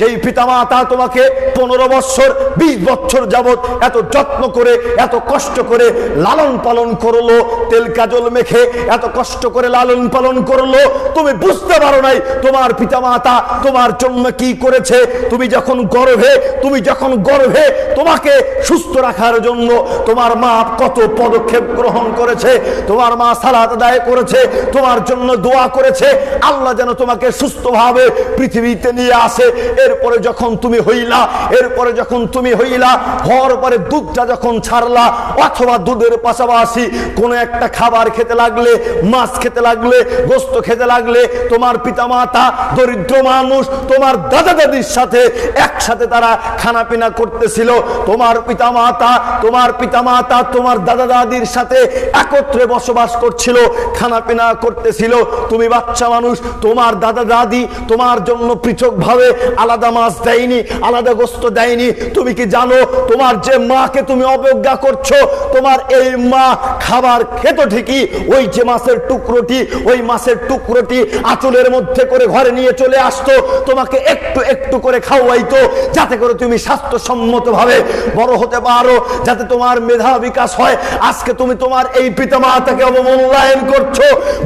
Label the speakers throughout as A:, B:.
A: যেই পিতামাতা তোমাকে পনেরো বছর, বিশ বছর যাবত এত যত্ন করে, এত কষ্ট করে লালন পালন করল, তেল কাজল মেখে এত কষ্ট করে লালন পালন করল, তুমি বুঝতে পারো নাই তোমার পিতামাতা তোমার জন্য কি করেছে। তুমি যখন গর্ভে, তুমি যখন গর্ভে তোমাকে সুস্থ রাখার জন্য তোমার মা কত পদক্ষেপ গ্রহণ করেছে, তোমার মা সালাত আদায় করেছে, তোমার জন্য দোয়া করেছে, আল্লাহ যেন তোমাকে সুস্থভাবে পৃথিবীতে নিয়ে আসে। এরপরে যখন তুমি হইলা, এরপরে যখন তুমি হইলা হওয়ার পরে দুধটা যখন ছাড়লা, অথবা দুধের পাশাপাশি কোনো একটা খাবার খেতে লাগলে, মাছ খেতে লাগলে, গোস্ত খেতে লাগলে, তোমার পিতামাতা দরিদ্র মানুষ, তোমার দাদা দাদির সাথে একসাথে তারা খানা পিনা করতেছিল, তোমার পিতামাতা তোমার পিতামাতা, তোমার দাদা দাদির সাথে একত্রে বসবাস করছিল খানা পিনা করতেছিল। তুমি বাচ্চা মানুষ, তোমার দাদা দাদি তোমার জন্য পৃথকভাবে আলাদা মাছ দেয়নি, আলাদা গোস্ত দেয়নি। তুমি কি জানো, তোমার যে মাকে তুমি অবজ্ঞা করছ, তোমার এই মা খাবার খেত ঠিকই, ওই যে মাছের টুকরোটি, ওই মাছের টুকরোটি আঁচলের মধ্যে করে ঘরে নিয়ে চলে আসতো, তোমাকে একটু একটু করে খাওয়াইতো, যাতে করে তুমি স্বাস্থ্যসম্মত ভাবে বড় হতে পারো, যাতে তোমার মেধা বিকাশ হয়। আজকে তুমি তোমার এই পিতা মাতাকে অবমূল্যায়ন করছ,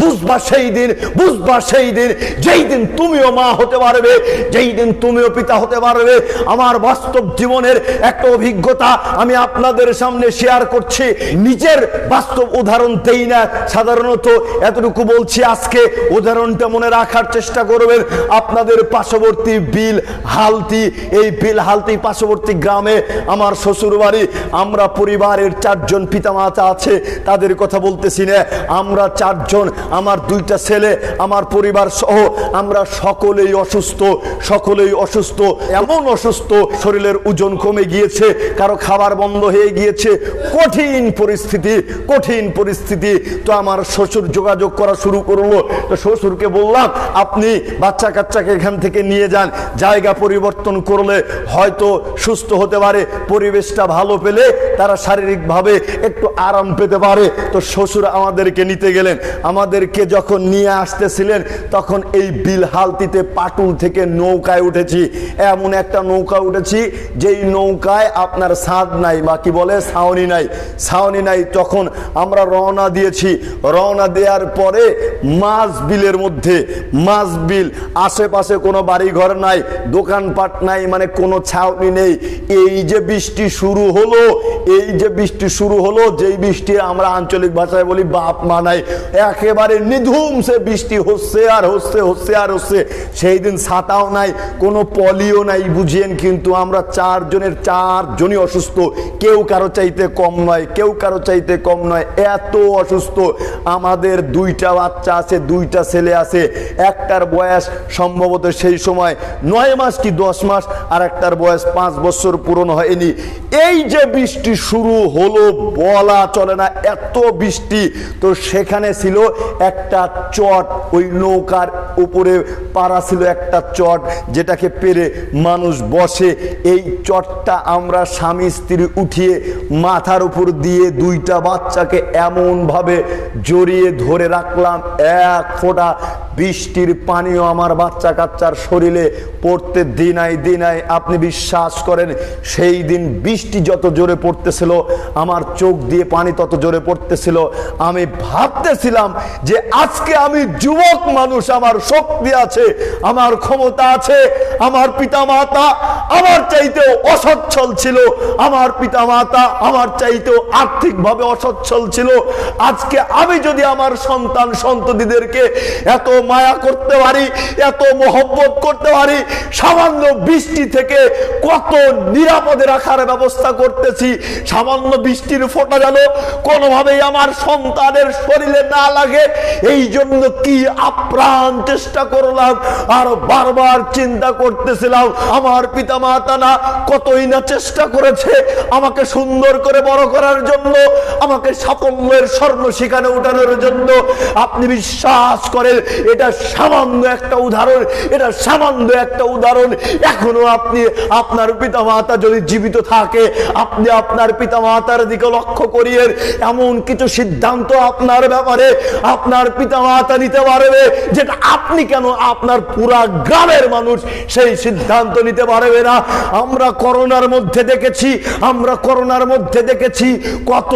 A: বুঝবা সেই দিন, বুঝবা সেই দিন, যেই দিন তুমিও মা হতে পারবে, যেই দিন তুমিও পিতা হতে পারবে। আমার বাস্তব জীবনের একটা অভিজ্ঞতা আমি আপনাদের সামনে শেয়ার করছি। নিজের বাস্তব উদাহরণ দেই না। সাধারণত এতটুকু বলছি, আজকে উদাহরণটা মনে রাখার চেষ্টা করবেন। আপনাদের পার্শ্ববর্তী বিল হালতি, এই বিল হালতি পার্শ্ববর্তী গ্রামে আমার শ্বশুর বাড়ি আমরা পরিবারের চারজন পিতামাতা আছে, তাদের কথা বলতেছি না। আমরা চারজন, আমার দুইটা ছেলে, আমার পরিবার সহ আমরা সকলেই অসুস্থ সকলেই অসুস্থ এমন অসুস্থ, শরীরের ওজন কমে গিয়েছে, কারও খাবার বন্ধ হয়ে গিয়েছে। কঠিন পরিস্থিতি কঠিন পরিস্থিতি। তো আমার শ্বশুর যোগাযোগ করা শুরু করল। তো শ্বশুরকে বললাম, আপনি বাচ্চা কাচ্চাকে এখান থেকে নিয়ে যান। জায়গা পরিবর্তন করলে হয়তো সুস্থ হতে পারে, পরিবেশটা ভালো পেলে তারা শারীরিকভাবে একটু আরাম পেতে পারে। তো শ্বশুর আমাদেরকে নিতে গেলেন। আমাদেরকে যখন নিয়ে আসতেছিলেন, তখন এই বিলহালতিতে পাটুল থেকে নৌকায় উঠেছি। এমন একটা নৌকা উঠেছি, যেই নৌকায় আপনার ছাদ নাই বা কি বলে? ছাউনি নাই। ছাউনি নাই, তখন আমরা রওনা দিয়েছি। রওনা দেওয়ার পরে মাছ বিলের মধ্যে, মাছ বিল, আশেপাশে কোনো বাড়ি ঘর নাই, দোকানপাট নাই মানে কোনো ছাউনি নেই। এই যে বৃষ্টি শুরু হলো, এই যে বৃষ্টি শুরু হলো, যেই বৃষ্টি আমরা আঞ্চলিক ভাষায় বলি বাপ মা নাই, একেবারে নিধুম সে বৃষ্টি হচ্ছে আর হচ্ছে হচ্ছে আর হচ্ছে। সেই দিন ছাতাও নাই, কোনো পলিও নাই, বুঝিয়েন কিন্তু আমরা চারজনের, চারজনই অসুস্থ। কেউ কারও চাইতে কম নয়, কেউ কারও চাইতে কম নয়, এত অসুস্থ। আমাদের দুইটা বাচ্চা আছে, দুইটা ছেলে আছে। একটার বয়স সম্ভবত সেই সময় নয় মাস কি দশ মাস, আর একটার বয়স পাঁচ বছর পূরণ হয়নি। এই যে বৃষ্টি শুরু হলো, বলা চলে না, এত বৃষ্টি। তো সেখানে ছিল একটা চট, ওই নৌকার উপরে পাড়া ছিল একটা চট যেটাকে পেরে মানুষ বসে। এই চটটা আমরা স্বামী স্ত্রী উঠিয়ে মাথার উপর দিয়ে দুইটা বাচ্চাকে এমনভাবে জড়িয়ে ধরে রাখলাম। এক ফোঁটা বৃষ্টির পানিও আমার বাচ্চা কাচ্চার শরীরে পড়তে দিনাই দিনাই। আপনি বিশ্বাস করেন, সেই দিন বৃষ্টি যত জোরে পড়তেছিল, আমার চোখ দিয়ে পানি তত জোরে পড়তেছিল। আমি ভাবতেছিলাম যে আজকে আমি যুবক মানুষ, আমার শক্তি আছে, আমার ক্ষমতা আছে, আমার পিতা মাতা আমার চাইতেও অসচ্ছল ছিল, আমার পিতা মাতা আমার চাইতেও আর্থিকভাবে অসচ্ছল ছিল। আজকে আমি যদি আমার সন্তান সন্ততিদেরকে এত মায়া করতে পারি, এত মহব্বত করতে পারি, সামান্য বৃষ্টি থেকে কত নিরাপদে রাখার ব্যবস্থা করতেছি, সামান্য বৃষ্টির ফোঁটা যেন কোনোভাবেই আমার সন্তানের শরীরে না লাগে এই জন্য কি আপ্রাণ চেষ্টা করলাম, আর বারবার চিন্তা করতেছিলাম, আমার পিতা মাতা না কতই না চেষ্টা করেছে আমাকে সুন্দর করে বড় করার জন্য, আমাকে সাফল্যের স্বর্ণ শিখানে উঠানোর জন্য, আপনি বিশ্বাস করেন এটা সামান্য একটা উদাহরণ, এটা সামান্য একটা উদাহরণ। এখনও আপনি আপনার পিতা মাতা যদি জীবিত থাকে, আপনি আপনার পিতা মাতার দিকে লক্ষ্য করিয়ে এমন কিছু সিদ্ধান্ত আপনার ব্যাপারে আপনার পিতা মাতা নিতে পারবে, যেটা আপনি কেন আপনার পুরা গ্রামের মানুষ সেই সিদ্ধান্ত নিতে পারবে না। আমরা করোনার মধ্যে দেখেছি, আমরা করোনার মধ্যে দেখেছি কত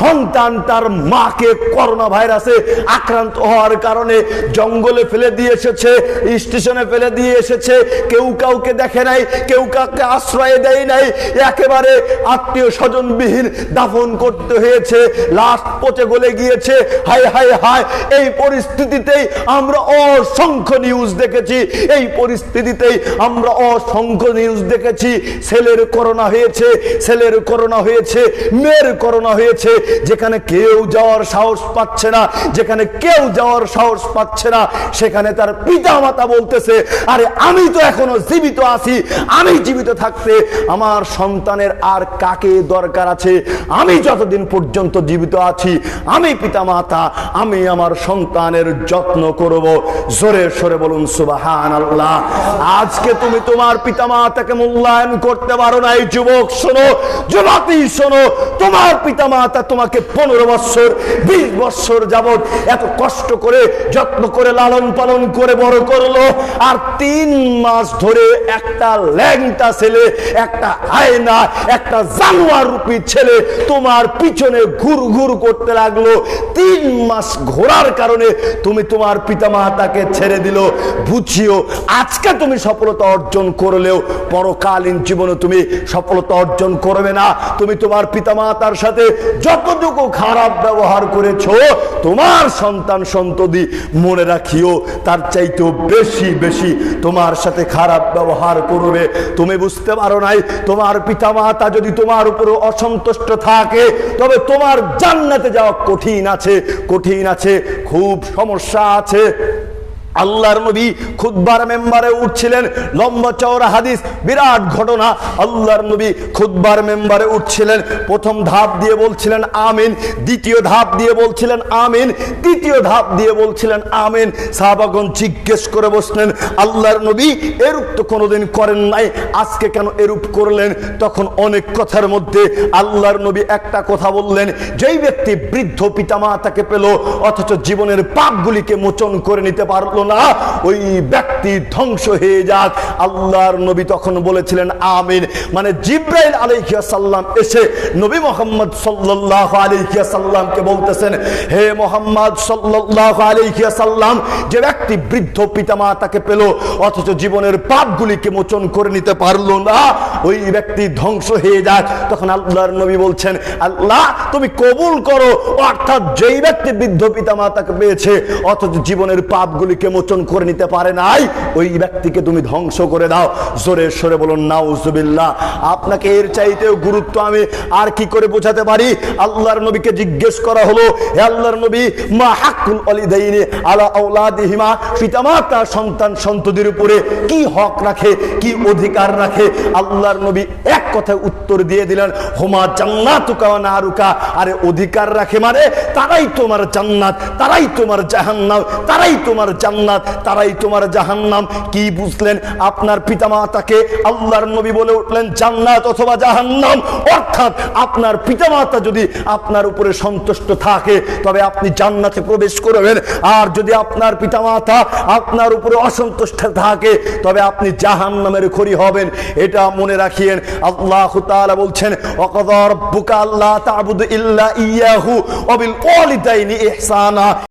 A: সন্তান তার মাকে করোনা ভাইরাসে আক্রান্ত হওয়ার কারণে জঙ্গলে ফেলে দিয়ে এসেছে, স্টেশনে ফেলে দিয়ে এসেছে। কেউ কাউকে দেখে নাই, কেউ কাউকে আশ্রয় দেয় নাই। একেবারে আত্মীয় স্বজনবিহীন দাফন করতে হয়েছে, লাশ পচে গলে গিয়েছে। হাই হাই হাই এই পরিস্থিতিতেই আমরা অসংখ্য নিউজ দেখেছি। এই পরিস্থিতিতেই আমরা অসংখ্য নিউজ দেখেছি। ছেলের করোনা হয়েছে ছেলের করোনা হয়েছে, মেয়ের করোনা হয়েছে। যেখানে কেউ যাওয়ার সাহস পাচ্ছে না, যেখানে কেউ যাওয়ার সাহস পাচ্ছে না সেখানে তার পিতা মাতা বলতেছে, আরে আমি তো এখনও জীবিত আছি, আমি জীবিত থাকতে আমার সন্তানের আর কাকে দরকার আছে? আমি যতদিন পর্যন্ত জীবিত আছি, আমি পিতা মাতা আমি আমার সন্তানের যত্ন করব। জোরে সরে বলুন সুবাহান আল্লাহ আজকে তুমি তোমার পিতা মাতাকে মূল্যায়ন করতে পারো না এই যুবক, শোনো, যুবতী, শোনো, তোমার পিতা মাতা তোমাকে পনেরো বছর, বিশ বছর যাবত এত কষ্ট করে, যত্ন করে লালন পালন করে বড় করল। আর তিন মাস ধরে একটা ল্যাংটা ছেলে, একটা আয়না, একটা জানোয়ার রূপী ছেলে তোমার পিছনে ঘুর ঘুর করতে লাগল। তিন মাস ঘোরার কারণে তুমি তোমার পিতা মাতাকে ছেড়ে দিল। বুঝিও, আজকে তুমি সফলতা অর্জন করলেও পরকালীন জীবনে তুমি সফলতা অর্জন করবে না। তুমি তোমার পিতা মাতার সাথে যতটুকু খারাপ ব্যবহার করেছ, তোমার সন্তান সন্ততি মনে রাখিও তার চাইতেও বেশি বেশি তোমার সাথে খারাপ ব্যবহার করবে। তুমি বুঝতে পারো নাই, তোমার পিতা মাতা যদি তোমার উপর অসন্তুষ্ট থাকে, তবে তোমার জান্নাতে যাওয়া কঠিন আছে কঠিন আছে, খুব সমস্যা আছে। আল্লাহর নবী খুদ্বার মেম্বারে উঠছিলেন, লম্বা চওড়া হাদিস, বিরাট ঘটনা। আল্লাহর নবী খুদ্বার মেম্বারে উঠছিলেন, প্রথম ধাপ দিয়ে বলছিলেন আমিন, দ্বিতীয় ধাপ দিয়ে বলছিলেন আমিন, তৃতীয় ধাপ দিয়ে বলছিলেন আমিন। সাহাবাগন জিজ্ঞেস করে বসলেন, আল্লাহর নবী এরূপ তো কোনোদিন করেন নাই, আজকে কেন এরূপ করলেন? তখন অনেক কথার মধ্যে আল্লাহর নবী একটা কথা বললেন, যেই ব্যক্তি বৃদ্ধ পিতামাতাকে পেল, অথচ জীবনের পাপগুলিকে মোচন করে নিতে পারল না, ওই ব্যক্তি ধ্বংস হয়ে যাক। আল্লাহর নবী তখন বলেছিলেন, আমিন। মানে জিব্রাইল আলাইহিয়া সাল্লাম এসে নবী মোহাম্মদ সাল্লাল্লাহু আলাইহিয়া সাল্লামকে বলতেছেন, হে মোহাম্মদ সাল্লাল্লাহু আলাইহিয়া সাল্লাম যে ব্যক্তি বৃদ্ধ পিতামাতাকে পেল, অথচ জীবনের পাপগুলিকে মোচন করে নিতে পারল না, ওই ব্যক্তি ধ্বংস হয়ে যাক। তখন আল্লাহর নবী বলছেন, আল্লাহ, তুমি কবুল করো। অর্থাৎ যেই ব্যক্তি বৃদ্ধ পিতামাতাকে পেয়েছে, অথচ জীবনের পাপগুলিকে মোচন করে নিতে পারে নাই, ওই ব্যক্তিকে তুমি ধ্বংস করে দাও। জোরে সরে বলুন, নাউজুবিল্লাহ। আপনাকে এর চাইতেও গুরুত্ব আমি আর কি করে বোঝাতে পারি? আল্লাহর নবীকে জিজ্ঞেস করা হলো, হে আল্লাহর নবী, মা হাকুল অলিদাইনি আলা আওলাদিহিমা? পিতামাতা, সন্তান সন্ততির উপরে কি হক রাখে, কি অধিকার রাখে? আল্লাহর নবী এক কথায় উত্তর দিয়ে দিলেন, হোমা জান্নাতুকা ওয়া নারুকা। আরে অধিকার রাখে মানে তারাই তোমার জান্নাত, তারাই তোমার জাহান্নাম, তারাই তোমার জান্নাত। তারাই তোমার জাহান্নাম। কি বুঝলেন? আপনার পিতামাতাকে আল্লাহর নবী বলে উঠলেন, জান্নাত অথবা জাহান্নাম। অর্থাৎ আপনার পিতামাতা যদি আপনার উপরে সন্তুষ্ট থাকে, তবে আপনি জান্নাতে প্রবেশ করবেন। আর যদি আপনার পিতামাতা আপনার উপরে অসন্তুষ্ট থাকে, তবে আপনি জাহান্নামের খড়ি হবেন। এটা মনে রাখিয়েন, আল্লাহ তাআলা বলছেন, ওয়াকাদা রাব্বুকা আল্লা তা'বুদু ইল্লা ইয়াহু ওয়া বিল ওয়ালিদাইনি ইহসানা।